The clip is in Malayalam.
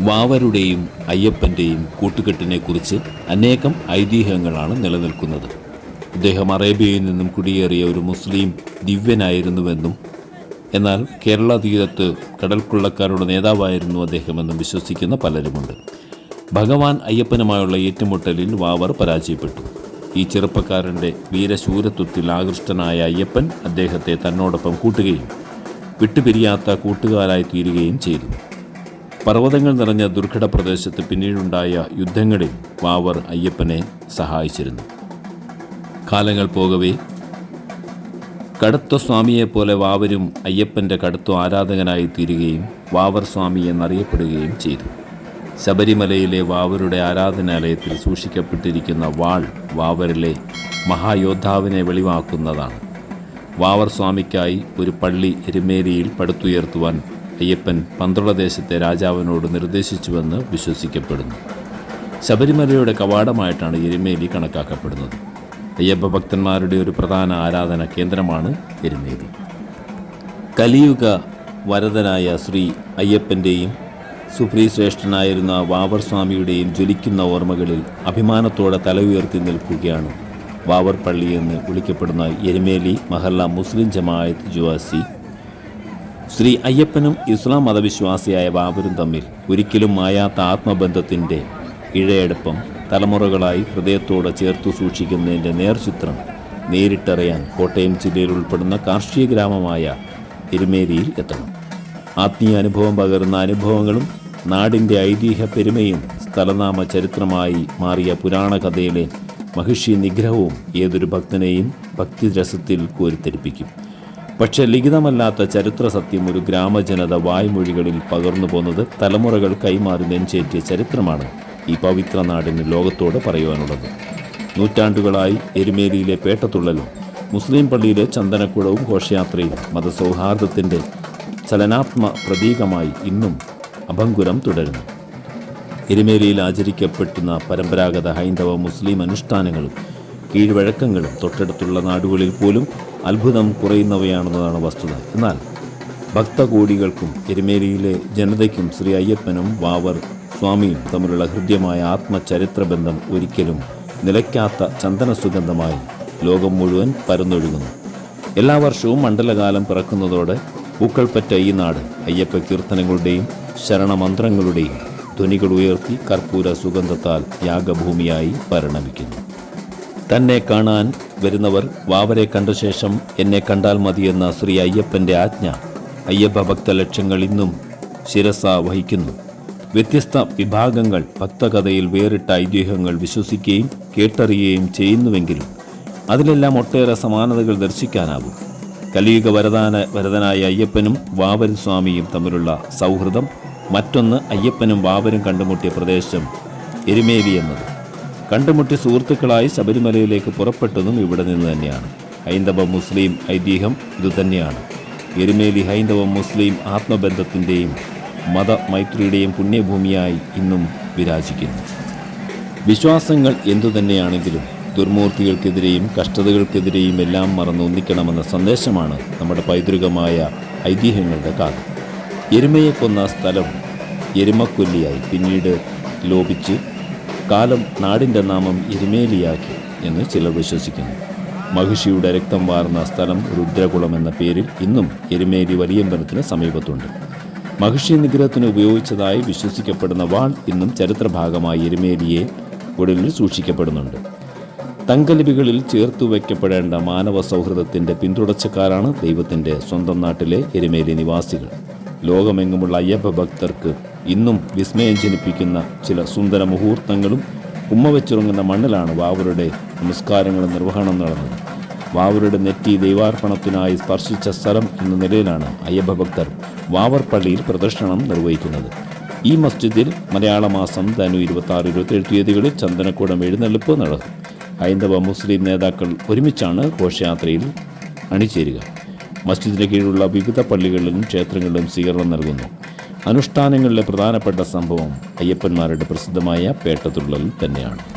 വാവരുടെയും അയ്യപ്പന്റെയും കൂട്ടുകെട്ടിനെക്കുറിച്ച് അനേകം ഐതിഹ്യങ്ങളാണ് നിലനിൽക്കുന്നത്. അദ്ദേഹം അറേബ്യയിൽ നിന്നും കുടിയേറിയ ഒരു മുസ്ലിം ദിവ്യനായിരുന്നുവെന്നും എന്നാൽ കേരള തീരത്ത് കടൽക്കൊള്ളക്കാരുടെ നേതാവായിരുന്നു അദ്ദേഹമെന്നും വിശ്വസിക്കുന്ന പലരുമുണ്ട്. ഭഗവാൻ അയ്യപ്പനുമായുള്ള ഏറ്റുമുട്ടലിൽ വാവർ പരാജയപ്പെട്ടു. ഈ ചെറുപ്പക്കാരന്റെ വീരശൂരത്വത്തിൽ ആകൃഷ്ടനായ അയ്യപ്പൻ അദ്ദേഹത്തെ തന്നോടൊപ്പം കൂട്ടുകയും വിട്ടുപിരിയാത്ത കൂട്ടുകാരായി തീരുകയും ചെയ്തു. പർവതങ്ങൾ നിറഞ്ഞ ദുർഘട പ്രദേശത്ത് പിന്നീടുണ്ടായ യുദ്ധങ്ങളിൽ വാവർ അയ്യപ്പനെ സഹായിച്ചിരുന്നു. കാലങ്ങൾ പോകവേ കടുത്ത സ്വാമിയെപ്പോലെ വാവരും അയ്യപ്പന്റെ കടുത്ത ആരാധകനായി തീരുകയും വാവർ സ്വാമി എന്നറിയപ്പെടുകയും ചെയ്തു. ശബരിമലയിലെ വാവരുടെ ആരാധനാലയത്തിൽ സൂക്ഷിക്കപ്പെട്ടിരിക്കുന്ന വാൾ വാവരിലെ മഹായോദ്ധാവിനെ വെളിവാക്കുന്നതാണ്. വാവർ സ്വാമിക്കായി ഒരു പള്ളി എരുമേലിയിൽ പടുത്തുയർത്തുവാൻ അയ്യപ്പൻ പന്ത്രളദേശത്തെ രാജാവിനോട് നിർദ്ദേശിച്ചുവെന്ന് വിശ്വസിക്കപ്പെടുന്നു. ശബരിമലയുടെ കവാടമായിട്ടാണ് എരുമേലി കണക്കാക്കപ്പെടുന്നത്. അയ്യപ്പ ഭക്തന്മാരുടെ ഒരു പ്രധാന ആരാധന കേന്ദ്രമാണ് എരുമേലി. കലിയുഗ വരദനായ ശ്രീ അയ്യപ്പന്റെയും സുപ്രീ ശ്രേഷ്ഠനായിരുന്ന വാവർ സ്വാമിയുടെയും ജ്വലിക്കുന്ന ഓർമ്മകളിൽ അഭിമാനത്തോടെ തല ഉയർത്തി നിൽക്കുകയാണ് വാവർ എന്ന് വിളിക്കപ്പെടുന്ന എരുമേലി മഹല്ല മുസ്ലിം ജമാഅത്ത് ജുവാസി ശ്രീ അയ്യപ്പനും ഇസ്ലാം മതവിശ്വാസിയായ ബാബരും തമ്മിൽ ഒരിക്കലും മായാത്ത ആത്മബന്ധത്തിന്റെ ഇഴയെടുപ്പം തലമുറകളായി ഹൃദയത്തോടെ ചേർത്തു സൂക്ഷിക്കുന്നതിന്റെ നേർചിത്രം നേരിട്ടറിയാൻ കോട്ടയം ജില്ലയിൽ ഉൾപ്പെടുന്ന കാർഷിക ഗ്രാമമായ എരുമേലിയിൽ എത്തണം. ആത്മീയ അനുഭവം പകരുന്ന അനുഭവങ്ങളും നാടിന്റെ ഐതിഹ്യ പെരുമയും സ്ഥലനാമ ചരിത്രമായി മാറിയ പുരാണ കഥയിലെ മഹിഷി നിഗ്രഹവും ഏതൊരു ഭക്തനെയും ഭക്തിരസത്തിൽ കോരിത്തെരിപ്പിക്കും പക്ഷെ ലിഖിതമല്ലാത്ത ചരിത്ര സത്യം ഒരു ഗ്രാമജനത വായ്മൊഴികളിൽ പകർന്നു പോന്നത് തലമുറകൾ കൈമാറി നെഞ്ചേറ്റിയ ചരിത്രമാണ് ഈ പവിത്ര നാടിന് ലോകത്തോട് പറയുവാനുള്ളത്. നൂറ്റാണ്ടുകളായി എരുമേലിയിലെ പേട്ടത്തുള്ളലും മുസ്ലിം പള്ളിയിലെ ചന്ദനക്കുടവും ഘോഷയാത്രയും മതസൗഹാർദ്ദത്തിന്റെ ചലനാത്മ പ്രതീകമായി ഇന്നും അഭങ്കുരം തുടരുന്നു. എരുമേലിയിൽ ആചരിക്കപ്പെട്ടുന്ന പരമ്പരാഗത ഹൈന്ദവ മുസ്ലിം അനുഷ്ഠാനങ്ങളും കീഴ്വഴക്കങ്ങളും തൊട്ടടുത്തുള്ള നാടുകളിൽ പോലും അത്ഭുതം കുറയുന്നവയാണെന്നതാണ് വസ്തുത. എന്നാൽ ഭക്തകോടികൾക്കും എരുമേലിയിലെ ജനതയ്ക്കും ശ്രീ അയ്യപ്പനും വാവർ സ്വാമിയും തമ്മിലുള്ള ഹൃദ്യമായ ആത്മചരിത്ര ബന്ധം ഒരിക്കലും നിലയ്ക്കാത്ത ചന്ദന സുഗന്ധമായി ലോകം മുഴുവൻ പരന്നൊഴുകുന്നു. എല്ലാ വർഷവും മണ്ഡലകാലം പിറക്കുന്നതോടെ പൂക്കൾപ്പറ്റ ഈ നാട് അയ്യപ്പ കീർത്തനങ്ങളുടെയും ശരണമന്ത്രങ്ങളുടെയും ധ്വനികൾ ഉയർത്തി കർപ്പൂര സുഗന്ധത്താൽ യാഗഭൂമിയായി പരിണമിക്കുന്നു. തന്നെ കാണാൻ വരുന്നവർ വാവരെ കണ്ട ശേഷം എന്നെ കണ്ടാൽ മതിയെന്ന ശ്രീ അയ്യപ്പന്റെ ആജ്ഞ അയ്യപ്പ ഭക്ത ലക്ഷ്യങ്ങൾ ഇന്നും ശിരസ വഹിക്കുന്നു. വ്യത്യസ്ത വിഭാഗങ്ങൾ ഭക്തകഥയിൽ വേറിട്ട ഐതിഹ്യങ്ങൾ വിശ്വസിക്കുകയും കേട്ടറിയുകയും ചെയ്യുന്നുവെങ്കിലും അതിലെല്ലാം ഒട്ടേറെ സമാനതകൾ ദർശിക്കാനാകും കലിയുഗ വരദാന വരദനായ അയ്യപ്പനും വാവരും സ്വാമിയും തമ്മിലുള്ള സൗഹൃദം മറ്റൊന്ന് അയ്യപ്പനും വാവരും കണ്ടുമുട്ടിയ പ്രദേശം എരുമേലി എന്നത്. കണ്ടുമുട്ടി സുഹൃത്തുക്കളായി ശബരിമലയിലേക്ക് പുറപ്പെട്ടതും ഇവിടെ നിന്ന് തന്നെയാണ്. ഹൈന്ദവ മുസ്ലിം ഐതിഹ്യം ഇതുതന്നെയാണ് എരുമേലി ഹൈന്ദവ മുസ്ലിം ആത്മബന്ധത്തിന്റെയും മതമൈത്രിയുടെയും പുണ്യഭൂമിയായി ഇന്നും വിരാജിക്കുന്നു. വിശ്വാസങ്ങൾ എന്തുതന്നെയാണെങ്കിലും ദുർമൂർത്തികൾക്കെതിരെയും കഷ്ടതകൾക്കെതിരെയും എല്ലാം മറന്നു ഒന്നിക്കണമെന്ന സന്ദേശമാണ് നമ്മുടെ പൈതൃകമായ ഐതിഹ്യങ്ങളുടെ കാലം എരുമയെ കൊന്ന സ്ഥലം എരുമക്കൊല്ലിയായി പിന്നീട് ലോപിച്ച് കാലം നാടിന്റെ നാമം എരുമേലിയാക്കി എന്ന് ചിലർ വിശ്വസിക്കുന്നു. മഹിഷിയുടെ രക്തം വാർന്ന സ്ഥലം രുദ്രകുളം എന്ന പേരിൽ ഇന്നും എരുമേലി വലിയമ്പലത്തിന് സമീപത്തുണ്ട്. മഹിഷി നിഗ്രഹത്തിന് ഉപയോഗിച്ചതായി വിശ്വസിക്കപ്പെടുന്ന വാൾ ഇന്നും ചരിത്രഭാഗമായി എരുമേലിയെ ഉടലിൽ സൂക്ഷിക്കപ്പെടുന്നുണ്ട്. തങ്കലിപികളിൽ ചേർത്തു വയ്ക്കപ്പെടേണ്ട മാനവ സൗഹൃദത്തിന്റെ പിന്തുടർച്ചക്കാരാണ് ദൈവത്തിന്റെ സ്വന്തം നാട്ടിലെ എരുമേലി നിവാസികൾ. ലോകമെങ്ങുമുള്ള അയ്യപ്പ ഭക്തർക്ക് ഇന്നും വിസ്മയം ജനിപ്പിക്കുന്ന ചില സുന്ദര മുഹൂർത്തങ്ങളും ഉമ്മ വെച്ചുറങ്ങുന്ന മണ്ണിലാണ് വാവരുടെ നമസ്കാരങ്ങളും നിർവഹണം നടന്നത്. വാവരുടെ നെറ്റി ദൈവാർപ്പണത്തിനായി സ്പർശിച്ച സ്ഥലം എന്ന നിലയിലാണ് അയ്യപ്പ ഭക്തർ വാവർ പള്ളിയിൽ പ്രദർശനം നിർവഹിക്കുന്നത്. ഈ മസ്ജിദിൽ മലയാള മാസം ധനു ഇരുപത്തി ആറ് ഇരുപത്തേഴ് തീയതികളിൽ ചന്ദനക്കൂടം എഴുന്നള്ളിപ്പ് നടക്കും. ഹൈന്ദവ മുസ്ലിം നേതാക്കൾ ഒരുമിച്ചാണ് ഘോഷയാത്രയിൽ അണിചേരുക. മസ്ജിദിന് കീഴിലുള്ള വിവിധ പള്ളികളിലും ക്ഷേത്രങ്ങളിലും സ്വീകരണം നൽകുന്നു. അനുഷ്ഠാനങ്ങളിലെ പ്രധാനപ്പെട്ട സംഭവം അയ്യപ്പന്മാരുടെ പ്രസിദ്ധമായ പേട്ടതുള്ളൽ തന്നെയാണ്.